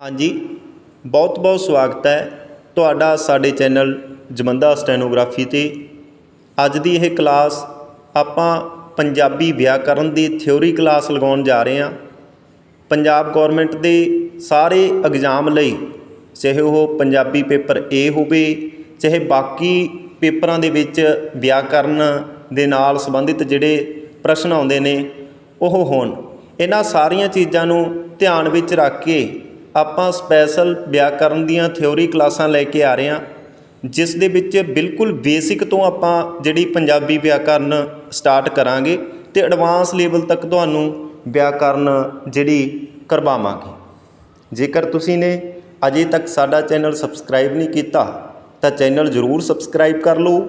ਹਾਂਜੀ, ਬਹੁਤ ਬਹੁਤ ਸਵਾਗਤ ਹੈ ਤੁਹਾਡਾ ਸਾਡੇ ਚੈਨਲ ਜਮੰਦਾ ਸਟੈਨੋਗ੍ਰਾਫੀ ਤੇ। ਅੱਜ ਦੀ ਇਹ ਕਲਾਸ ਆਪਾਂ ਪੰਜਾਬੀ ਵਿਆਕਰਨ ਦੀ ਥਿਉਰੀ ਕਲਾਸ ਲਗਾਉਣ ਜਾ ਰਹੇ ਹਾਂ। ਪੰਜਾਬ ਗਵਰਨਮੈਂਟ ਦੇ ਸਾਰੇ ਐਗਜ਼ਾਮ ਲਈ, ਚਾਹੇ ਉਹ ਪੰਜਾਬੀ ਪੇਪਰ A ਹੋਵੇ, ਚਾਹੇ ਬਾਕੀ ਪੇਪਰਾਂ ਦੇ ਵਿੱਚ ਵਿਆਕਰਨ ਦੇ ਨਾਲ ਸੰਬੰਧਿਤ ਜਿਹੜੇ ਪ੍ਰਸ਼ਨ ਆਉਂਦੇ ਨੇ, ਉਹ ਹੋਣ। ਇਹਨਾਂ ਸਾਰੀਆਂ ਚੀਜ਼ਾਂ ਨੂੰ ਧਿਆਨ ਵਿੱਚ ਰੱਖ ਕੇ ਆਪਾਂ ਸਪੈਸ਼ਲ ਵਿਆਕਰਨ ਦੀਆਂ ਥਿਉਰੀ ਕਲਾਸਾਂ ਲੈ ਕੇ ਆ ਰਹੇ ਹਾਂ, ਜਿਸ ਦੇ ਵਿੱਚ ਬਿਲਕੁਲ ਬੇਸਿਕ ਤੋਂ ਆਪਾਂ ਜਿਹੜੀ ਪੰਜਾਬੀ ਵਿਆਕਰਨ ਸਟਾਰਟ ਕਰਾਂਗੇ ਤੇ ਐਡਵਾਂਸ ਲੈਵਲ ਤੱਕ ਤੁਹਾਨੂੰ ਵਿਆਕਰਨ ਜਿਹੜੀ ਕਰਵਾਵਾਂਗੇ। ਜੇਕਰ ਤੁਸੀਂ ਨੇ ਅਜੇ ਤੱਕ ਸਾਡਾ ਚੈਨਲ ਸਬਸਕ੍ਰਾਈਬ ਨਹੀਂ ਕੀਤਾ, ਤਾਂ ਚੈਨਲ ਜ਼ਰੂਰ ਸਬਸਕ੍ਰਾਈਬ ਕਰ ਲਓ।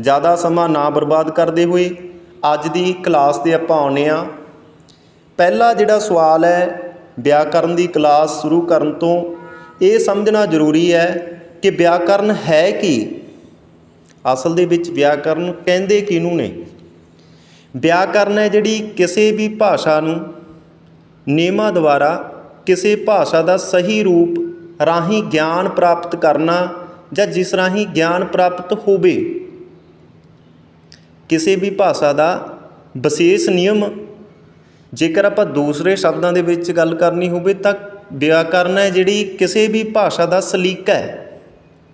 ਜ਼ਿਆਦਾ ਸਮਾਂ ਨਾ ਬਰਬਾਦ ਕਰਦੇ ਹੋਏ ਅੱਜ ਦੀ ਕਲਾਸ 'ਤੇ ਆਪਾਂ ਆਉਨੇ ਆ ਪਹਿਲਾ ਜਿਹੜਾ ਸਵਾਲ ਹੈ ਵਿਆਕਰਨ ਦੀ ਕਲਾਸ ਸ਼ੁਰੂ ਕਰਨ ਤੋਂ ਇਹ ਸਮਝਣਾ ਜ਼ਰੂਰੀ ਹੈ ਕਿ ਵਿਆਕਰਨ ਹੈ ਕੀ। ਅਸਲ ਦੇ ਵਿੱਚ ਵਿਆਕਰਨ ਕਹਿੰਦੇ ਕਿਹਨੂੰ ਨੇ? ਵਿਆਕਰਨ ਹੈ ਜਿਹੜੀ ਕਿਸੇ ਵੀ ਭਾਸ਼ਾ ਨੂੰ ਨਿਯਮਾਂ ਦੁਆਰਾ ਕਿਸੇ ਭਾਸ਼ਾ ਦਾ ਸਹੀ ਰੂਪ ਰਾਹੀਂ ਗਿਆਨ ਪ੍ਰਾਪਤ ਕਰਨਾ ਜਾਂ ਜਿਸ ਰਾਹੀਂ ਗਿਆਨ ਪ੍ਰਾਪਤ ਹੋਵੇ। ਕਿਸੇ ਵੀ ਭਾਸ਼ਾ ਦਾ ਵਿਸ਼ੇਸ਼ ਨਿਯਮ ਜੇਕਰ ਆਪਾਂ ਦੂਸਰੇ ਸ਼ਬਦਾਂ ਦੇ ਵਿੱਚ ਗੱਲ ਕਰਨੀ ਹੋਵੇ ਤਾਂ ਵਿਆਕਰਨ ਹੈ ਜਿਹੜੀ ਕਿਸੇ ਵੀ ਭਾਸ਼ਾ ਦਾ ਸਲੀਕਾ ਹੈ।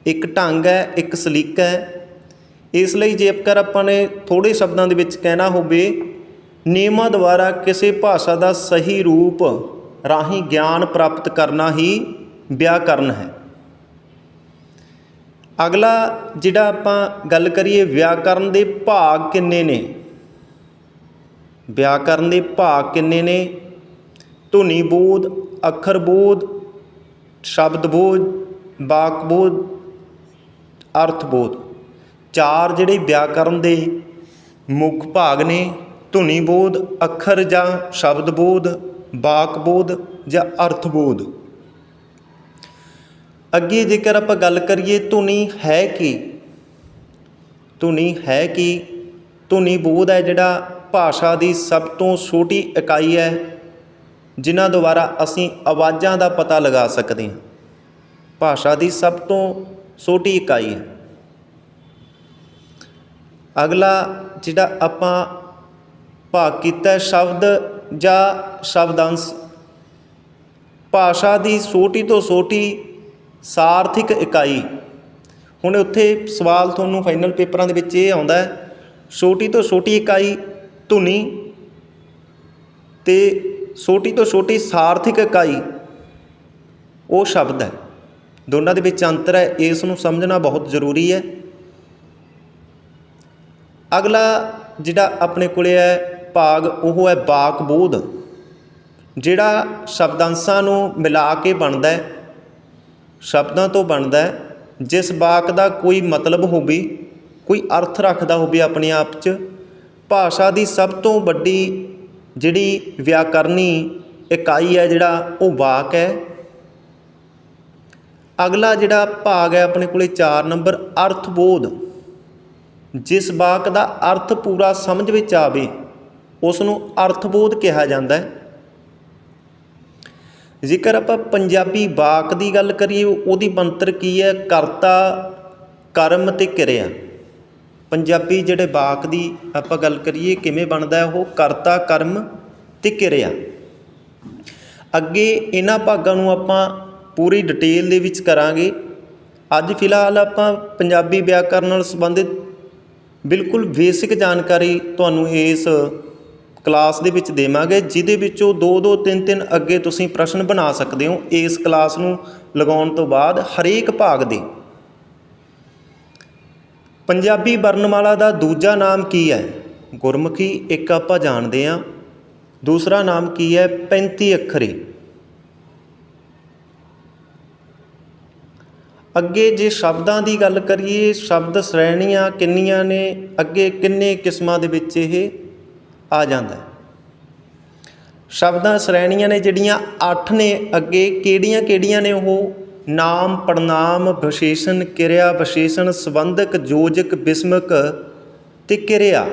ਇੱਕ ਢੰਗ ਹੈ, ਇੱਕ ਸਲੀਕਾ ਹੈ। ਇਸ ਲਈ ਜੇਕਰ ਆਪਾਂ ਨੇ ਥੋੜੇ ਸ਼ਬਦਾਂ ਦੇ ਵਿੱਚ ਕਹਿਣਾ ਹੋਵੇ ਨਿਯਮਾਂ ਦੁਆਰਾ ਕਿਸੇ ਭਾਸ਼ਾ ਦਾ ਸਹੀ ਰੂਪ ਰਾਹੀਂ ਗਿਆਨ ਪ੍ਰਾਪਤ ਕਰਨਾ ਹੀ ਵਿਆਕਰਨ ਹੈ। ਅਗਲਾ ਜਿਹੜਾ ਆਪਾਂ ਗੱਲ ਕਰੀਏ ਵਿਆਕਰਨ ਦੇ ਭਾਗ ਕਿੰਨੇ ਨੇ? ਵਿਆਕਰਨ ਦੇ ਭਾਗ ਕਿੰਨੇ ਨੇ? ਧੁਨੀ ਬੋਧ, ਅੱਖਰ ਬੋਧ, ਸ਼ਬਦ ਬੋਧ, ਵਾਕ ਬੋਧ, ਅਰਥ ਬੋਧ। ਚਾਰ ਜਿਹੜੇ ਵਿਆਕਰਨ ਦੇ ਮੁੱਖ ਭਾਗ ਨੇ, ਧੁਨੀ ਬੋਧ, ਅੱਖਰ ਜਾਂ ਸ਼ਬਦ ਬੋਧ, ਵਾਕ ਬੋਧ ਜਾਂ ਅਰਥ ਬੋਧ। ਅੱਗੇ ਜੇਕਰ ਆਪਾਂ ਗੱਲ ਕਰੀਏ, ਧੁਨੀ ਹੈ ਕੀ? ਧੁਨੀ ਹੈ ਕੀ? ਧੁਨੀ ਬੋਧ ਹੈ ਜਿਹੜਾ ਭਾਸ਼ਾ ਦੀ ਸਭ ਤੋਂ ਛੋਟੀ ਇਕਾਈ ਹੈ, ਜਿਨ੍ਹਾਂ ਦੁਆਰਾ ਅਸੀਂ ਆਵਾਜ਼ਾਂ ਦਾ ਪਤਾ ਲਗਾ ਸਕਦੇ ਹਾਂ। ਭਾਸ਼ਾ ਦੀ ਸਭ ਤੋਂ ਛੋਟੀ ਇਕਾਈ ਹੈ। ਅਗਲਾ ਜਿਹੜਾ ਆਪਾਂ ਭਾਗ ਕੀਤਾ ਸ਼ਬਦ ਜਾਂ ਸ਼ਬਦਾਂਸ਼। ਭਾਸ਼ਾ ਦੀ ਛੋਟੀ ਤੋਂ ਛੋਟੀ ਸਾਰਥਿਕ ਇਕਾਈ। ਹੁਣ ਉੱਥੇ ਸਵਾਲ ਤੁਹਾਨੂੰ ਫਾਈਨਲ ਪੇਪਰਾਂ ਦੇ ਵਿੱਚ ਇਹ ਆਉਂਦਾ ਹੈ, ਛੋਟੀ ਤੋਂ ਛੋਟੀ ਇਕਾਈ ਧੁਨੀ ਤੇ ਛੋਟੀ ਤੋਂ ਛੋਟੀ ਸਾਰਥਿਕ ਇਕਾਈ, ਉਹ ਸ਼ਬਦ ਹੈ। ਦੋਨਾਂ ਦੇ ਵਿੱਚ ਅੰਤਰ ਹੈ, ਇਸ ਨੂੰ ਸਮਝਣਾ ਬਹੁਤ ਜ਼ਰੂਰੀ ਹੈ। ਅਗਲਾ ਜਿਹੜਾ ਆਪਣੇ ਕੋਲੇ ਹੈ ਭਾਗ, ਉਹ ਹੈ ਵਾਕ ਬੋਧ ਜਿਹੜਾ ਸ਼ਬਦਾਂਸ਼ਾਂ ਨੂੰ ਮਿਲਾ ਕੇ ਬਣਦਾ ਹੈ, ਸ਼ਬਦਾਂ ਤੋਂ ਬਣਦਾ ਹੈ। ਜਿਸ ਵਾਕ ਦਾ ਕੋਈ ਮਤਲਬ ਹੋਵੇ, ਕੋਈ ਅਰਥ ਰੱਖਦਾ ਹੋਵੇ ਆਪਣੇ ਆਪ 'ਚ ਭਾਸ਼ਾ ਦੀ ਸਭ ਤੋਂ ਵੱਡੀ ਜਿਹੜੀ ਵਿਆਕਰਨੀ ਇਕਾਈ ਹੈ ਜਿਹੜਾ ਉਹ ਵਾਕ ਹੈ। ਅਗਲਾ ਜਿਹੜਾ ਭਾਗ ਹੈ ਆਪਣੇ ਕੋਲੇ 4 ਨੰਬਰ ਅਰਥ ਬੋਧ ਜਿਸ ਵਾਕ ਦਾ ਅਰਥ ਪੂਰਾ ਸਮਝ ਵਿੱਚ ਆਵੇ ਉਸ ਨੂੰ ਅਰਥਬੋਧ ਕਿਹਾ ਜਾਂਦਾ ਹੈ। ਜੇਕਰ ਆਪਾਂ ਪੰਜਾਬੀ ਵਾਕ ਦੀ ਗੱਲ ਕਰੀਏ, ਉਹਦੀ ਬਣਤਰ ਕੀ ਹੈ? ਕਰਤਾ, ਕਰਮ ਤੇ ਕਿਰਿਆ। ਪੰਜਾਬੀ ਜਿਹੜੇ ਵਾਕ ਦੀ ਆਪਾਂ ਗੱਲ ਕਰੀਏ, ਕਿਵੇਂ ਬਣਦਾ ਉਹ ਕਰਤਾ ਕਰਮ ਅਤੇ ਕਿਰਿਆ। ਅੱਗੇ ਇਹਨਾਂ ਭਾਗਾਂ ਨੂੰ ਆਪਾਂ ਪੂਰੀ ਡਿਟੇਲ ਦੇ ਵਿੱਚ ਕਰਾਂਗੇ। ਅੱਜ ਫਿਲਹਾਲ ਆਪਾਂ ਪੰਜਾਬੀ ਵਿਆਕਰਨ ਨਾਲ ਸੰਬੰਧਿਤ ਬਿਲਕੁਲ ਬੇਸਿਕ ਜਾਣਕਾਰੀ ਤੁਹਾਨੂੰ ਇਸ ਕਲਾਸ ਦੇ ਵਿੱਚ ਦੇਵਾਂਗੇ, ਜਿਹਦੇ ਵਿੱਚੋਂ 2 2 3 3 ਅੱਗੇ ਤੁਸੀਂ ਪ੍ਰਸ਼ਨ ਬਣਾ ਸਕਦੇ ਹੋ ਇਸ ਕਲਾਸ ਨੂੰ ਲਗਾਉਣ ਤੋਂ ਬਾਅਦ ਹਰੇਕ ਭਾਗ ਦੇ। ਪੰਜਾਬੀ ਵਰਣਮਾਲਾ ਦਾ ਦੂਜਾ ਨਾਮ ਕੀ ਹੈ? ਗੁਰਮੁਖੀ ਇੱਕ ਆਪਾਂ ਜਾਣਦੇ ਹਾਂ। ਦੂਸਰਾ ਨਾਮ ਕੀ ਹੈ? 35 ਅੱਖਰੀ। ਅੱਗੇ ਜੇ ਸ਼ਬਦਾਂ ਦੀ ਗੱਲ ਕਰੀਏ, ਸ਼ਬਦ ਸ਼੍ਰੇਣੀਆਂ ਕਿੰਨੀਆਂ ਨੇ? ਅੱਗੇ ਕਿੰਨੇ ਕਿਸਮਾਂ ਦੇ ਵਿੱਚ ਇਹ ਆ ਜਾਂਦਾ ਸ਼ਬਦਾਂ ਸ਼੍ਰੇਣੀਆਂ ਨੇ ਜਿਹੜੀਆਂ 8 ਨੇ, ਅੱਗੇ ਕਿਹੜੀਆਂ ਕਿਹੜੀਆਂ ਨੇ ਉਹ? ਨਾਮ ਪੜਨਾਮ ਵਿਸ਼ੇਸ਼ਣ ਕਿਰਿਆ ਵਿਸ਼ੇਸ਼ਣ ਸੰਬੰਧਕ ਯੋਜਕ ਬਿਸਮਕ ਤੇ ਕਿਰਿਆ।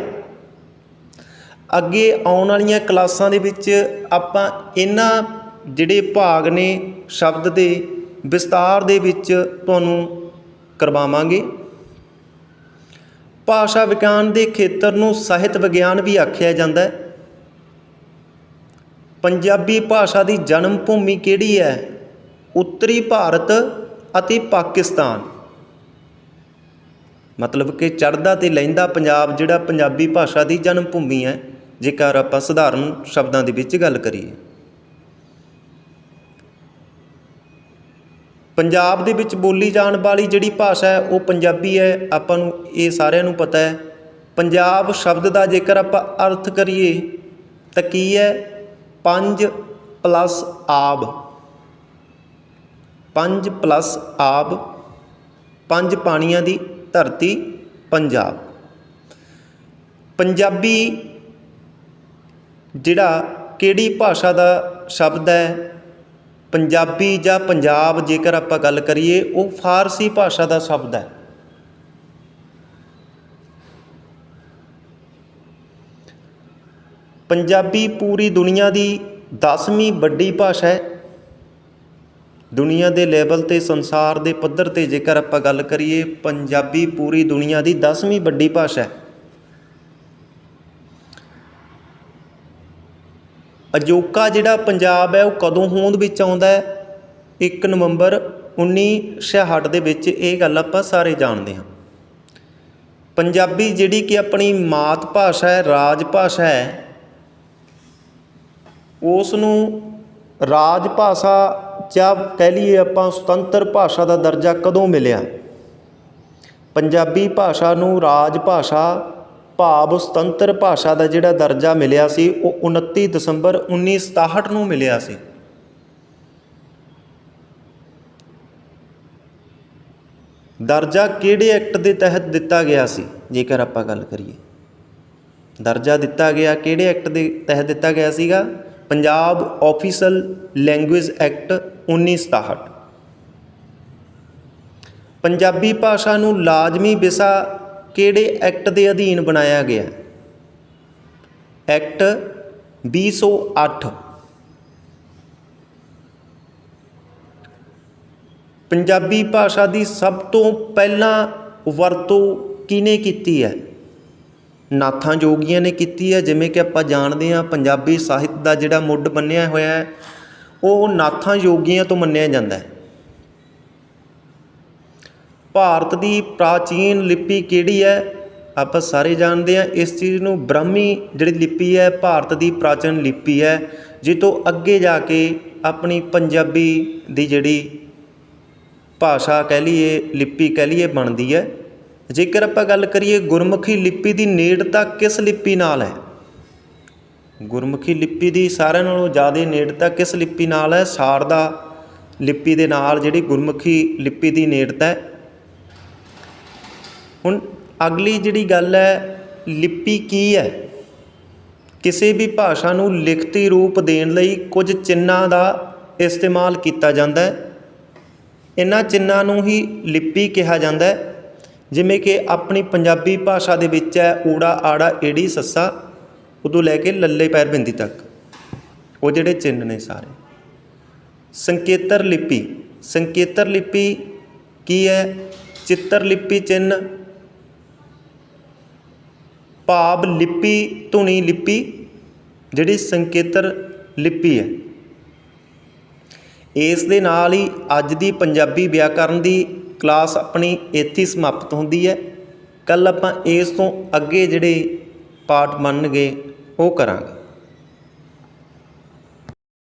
ਅੱਗੇ ਆਉਣ ਵਾਲੀਆਂ ਕਲਾਸਾਂ ਦੇ ਵਿੱਚ ਆਪਾਂ ਇਹਨਾਂ ਜਿਹੜੇ ਭਾਗ ਨੇ ਸ਼ਬਦ ਦੇ ਵਿਸਤਾਰ ਦੇ ਵਿੱਚ ਤੁਹਾਨੂੰ ਕਰਵਾਵਾਂਗੇ। ਭਾਸ਼ਾ ਵਿਗਿਆਨ ਦੇ ਖੇਤਰ ਨੂੰ ਸਾਹਿਤ ਵਿਗਿਆਨ ਵੀ ਆਖਿਆ ਜਾਂਦਾ ਹੈ। ਪੰਜਾਬੀ ਭਾਸ਼ਾ ਦੀ ਜਨਮ ਭੂਮੀ ਕਿਹੜੀ ਹੈ? ਉੱਤਰੀ ਭਾਰਤ ਅਤੇ ਪਾਕਿਸਤਾਨ। ਮਤਲਬ ਕਿ ਚੜ੍ਹਦਾ ਤੇ ਲਹਿੰਦਾ ਪੰਜਾਬ ਜਿਹੜਾ ਪੰਜਾਬੀ ਭਾਸ਼ਾ ਦੀ ਜਨਮ ਭੂਮੀ ਹੈ, ਜੇਕਰ ਆਪਾਂ ਸਧਾਰਨ ਸ਼ਬਦਾਂ ਦੇ ਵਿੱਚ ਗੱਲ ਕਰੀਏ। ਪੰਜਾਬ ਦੇ ਵਿੱਚ ਬੋਲੀ ਜਾਣ ਵਾਲੀ ਜਿਹੜੀ ਭਾਸ਼ਾ ਹੈ, ਉਹ ਪੰਜਾਬੀ ਹੈ। ਆਪਾਂ ਨੂੰ ਇਹ ਸਾਰਿਆਂ ਨੂੰ ਪਤਾ ਹੈ। ਪੰਜਾਬ ਸ਼ਬਦ ਦਾ ਜੇਕਰ ਆਪਾਂ ਅਰਥ ਕਰੀਏ, ਤਾਂ ਕੀ ਹੈ? ਪੰਜ ਪਲੱਸ ਆਬ। ਪੰਜ ਪਲੱਸ ਆਬ, ਪੰਜ ਪਾਣੀਆਂ ਦੀ ਧਰਤੀ ਪੰਜਾਬ। ਪੰਜਾਬੀ ਜਿਹੜਾ ਕਿਹੜੀ ਭਾਸ਼ਾ ਦਾ ਸ਼ਬਦ ਹੈ, ਪੰਜਾਬੀ ਜਾਂ ਪੰਜਾਬ ਜੇਕਰ ਆਪਾਂ ਗੱਲ ਕਰੀਏ, ਉਹ ਫਾਰਸੀ ਭਾਸ਼ਾ ਦਾ ਸ਼ਬਦ ਹੈ। ਪੰਜਾਬੀ ਪੂਰੀ ਦੁਨੀਆ ਦੀ 10ਵੀਂ ਵੱਡੀ ਭਾਸ਼ਾ ਹੈ ਦੁਨੀਆ ਦੇ ਲੈਵਲ ਤੇ ਸੰਸਾਰ ਦੇ ਪੱਧਰ ਤੇ ਜੇਕਰ ਆਪਾਂ ਗੱਲ ਕਰੀਏ, ਪੰਜਾਬੀ ਪੂਰੀ ਦੁਨੀਆ ਦੀ 10ਵੀਂ ਵੱਡੀ ਭਾਸ਼ਾ ਹੈ। ਅਜੋਕਾ ਜਿਹੜਾ ਪੰਜਾਬ ਹੈ, ਉਹ ਕਦੋਂ ਹੋਂਦ ਵਿੱਚ ਆਉਂਦਾ ਹੈ? 1 ਨਵੰਬਰ 1966 ਦੇ ਵਿੱਚ ਇਹ ਗੱਲ ਆਪਾਂ ਸਾਰੇ ਜਾਣਦੇ ਹਾਂ। ਪੰਜਾਬੀ ਜਿਹੜੀ ਕਿ ਆਪਣੀ ਮਾਤ ਭਾਸ਼ਾ ਹੈ, ਰਾਜ ਭਾਸ਼ਾ ਹੈ, ਉਸ ਨੂੰ ਰਾਜ ਭਾਸ਼ਾ ਜਾਂ ਕਹਿ ਲਈਏ ਆਪਾਂ ਸੁਤੰਤਰ ਭਾਸ਼ਾ ਦਾ ਦਰਜਾ ਕਦੋਂ ਮਿਲਿਆ? ਪੰਜਾਬੀ ਭਾਸ਼ਾ ਨੂੰ ਰਾਜ ਭਾਸ਼ਾ, ਭਾਵ ਸੁਤੰਤਰ ਭਾਸ਼ਾ ਦਾ ਜਿਹੜਾ ਦਰਜਾ ਮਿਲਿਆ ਸੀ, ਉਹ 29 ਦਸੰਬਰ 1967 ਨੂੰ ਮਿਲਿਆ ਸੀ। ਦਰਜਾ ਕਿਹੜੇ ਐਕਟ ਦੇ ਤਹਿਤ ਦਿੱਤਾ ਗਿਆ ਸੀ? ਜੇਕਰ ਆਪਾਂ ਗੱਲ ਕਰੀਏ। ਦਰਜਾ ਦਿੱਤਾ ਗਿਆ, ਕਿਹੜੇ ਐਕਟ ਦੇ ਤਹਿਤ ਦਿੱਤਾ ਗਿਆ ਸੀਗਾ? Punjab official language act 1967 Punjabi ਭਾਸ਼ਾ ਨੂੰ ਲਾਜ਼ਮੀ ਵਿਸ਼ਾ ਕਿਹੜੇ ਐਕਟ ਦੇ ਅਧੀਨ ਬਣਾਇਆ ਗਿਆ? ਐਕਟ 208 ਪੰਜਾਬੀ ਭਾਸ਼ਾ ਦੀ ਸਭ ਤੋਂ ਪਹਿਲਾਂ ਵਰਤੋਂ ਕਿਹਨੇ ਕੀਤੀ ਹੈ? ਨਾਥਾਂ ਜੋਗੀਆਂ ਨੇ ਕੀਤੀ ਹੈ, ਜਿਵੇਂ ਕਿ ਆਪਾਂ ਜਾਣਦੇ ਹਾਂ ਪੰਜਾਬੀ ਸਾਹਿਤ ਦਾ ਜਿਹੜਾ ਮੁੱਢ ਬੰਨਿਆ ਹੋਇਆ ਹੈ ਉਹ ਨਾਥਾਂ ਯੋਗੀਆਂ ਤੋਂ ਮੰਨਿਆ ਜਾਂਦਾ ਹੈ। ਭਾਰਤ ਦੀ ਪ੍ਰਾਚੀਨ ਲਿਪੀ ਕਿਹੜੀ ਹੈ? ਆਪਾਂ ਸਾਰੇ ਜਾਣਦੇ ਹਾਂ, ਇਸ ਚੀਜ਼ ਨੂੰ ਬ੍ਰਾਹਮੀ ਜਿਹੜੀ ਲਿਪੀ ਹੈ, ਭਾਰਤ ਦੀ ਪ੍ਰਾਚੀਨ ਲਿਪੀ ਹੈ ਜਿਸ ਤੋਂ ਅੱਗੇ ਜਾ ਕੇ ਆਪਣੀ ਪੰਜਾਬੀ ਦੀ ਜਿਹੜੀ ਭਾਸ਼ਾ ਕਹਿ ਲਈਏ, ਲਿਪੀ ਕਹਿ ਲਈਏ ਬਣਦੀ ਹੈ। ਜੇਕਰ ਆਪਾਂ ਗੱਲ ਕਰੀਏ ਗੁਰਮੁਖੀ ਲਿਪੀ ਦੀ ਨੇੜਤਾ ਕਿਸ ਲਿਪੀ ਨਾਲ ਹੈ? ਗੁਰਮੁਖੀ ਲਿਪੀ ਦੀ ਸਾਰਿਆਂ ਨਾਲੋਂ ਜ਼ਿਆਦਾ ਨੇੜਤਾ ਕਿਸ ਲਿਪੀ ਨਾਲ ਹੈ? ਸਾਰਦਾ ਲਿਪੀ ਦੇ ਨਾਲ ਜਿਹੜੀ ਗੁਰਮੁਖੀ ਲਿਪੀ ਦੀ ਨੇੜਤਾ ਹੈ। ਹੁਣ ਅਗਲੀ ਜਿਹੜੀ ਗੱਲ ਹੈ, ਲਿਪੀ ਕੀ ਹੈ? ਕਿਸੇ ਵੀ ਭਾਸ਼ਾ ਨੂੰ ਲਿਖਤੀ ਰੂਪ ਦੇਣ ਲਈ ਕੁਝ ਚਿੰਨ੍ਹਾਂ ਦਾ ਇਸਤੇਮਾਲ ਕੀਤਾ ਜਾਂਦਾ ਹੈ। ਇਹਨਾਂ ਚਿੰਨ੍ਹਾਂ ਨੂੰ ਹੀ ਲਿਪੀ ਕਿਹਾ ਜਾਂਦਾ ਹੈ। ਜਿਵੇਂ ਕਿ ਆਪਣੀ ਪੰਜਾਬੀ ਭਾਸ਼ਾ ਦੇ ਵਿੱਚ ਹੈ, ਊੜਾ ਆੜਾ, ਏੜੀ, ਸੱਸਾ। ਉਦੋਂ ਲੈ ਕੇ ਲੱਲੇ ਪੈਰ ਬਿੰਦੀ ਤੱਕ। ਉਹ ਜਿਹੜੇ ਚਿੰਨ੍ਹ ਨੇ ਸਾਰੇ। ਸੰਕੇਤਰ ਲਿਪੀ ਸੰਕੇਤਰ ਲਿਪੀ ਕੀ ਹੈ? ਚਿੱਤਰ ਲਿਪੀ ਚਿੰਨ੍ਹ, ਭਾਵ ਲਿਪੀ, ਧੁਨੀ ਲਿਪੀ, ਜਿਹੜੀ ਸੰਕੇਤਰ ਲਿਪੀ ਹੈ। ਇਸ ਦੇ ਨਾਲ ਹੀ ਅੱਜ ਦੀ ਪੰਜਾਬੀ ਵਿਆਕਰਨ ਦੀ ਕਲਾਸ ਆਪਣੀ ਇੱਥੇ ਸਮਾਪਤ ਹੁੰਦੀ ਹੈ। ਕੱਲ ਆਪਾਂ ਇਸ ਤੋਂ ਅੱਗੇ ਜਿਹੜੇ ਪਾਠ ਮੰਨਗੇ ਉਹ ਕਰਾਂਗੇ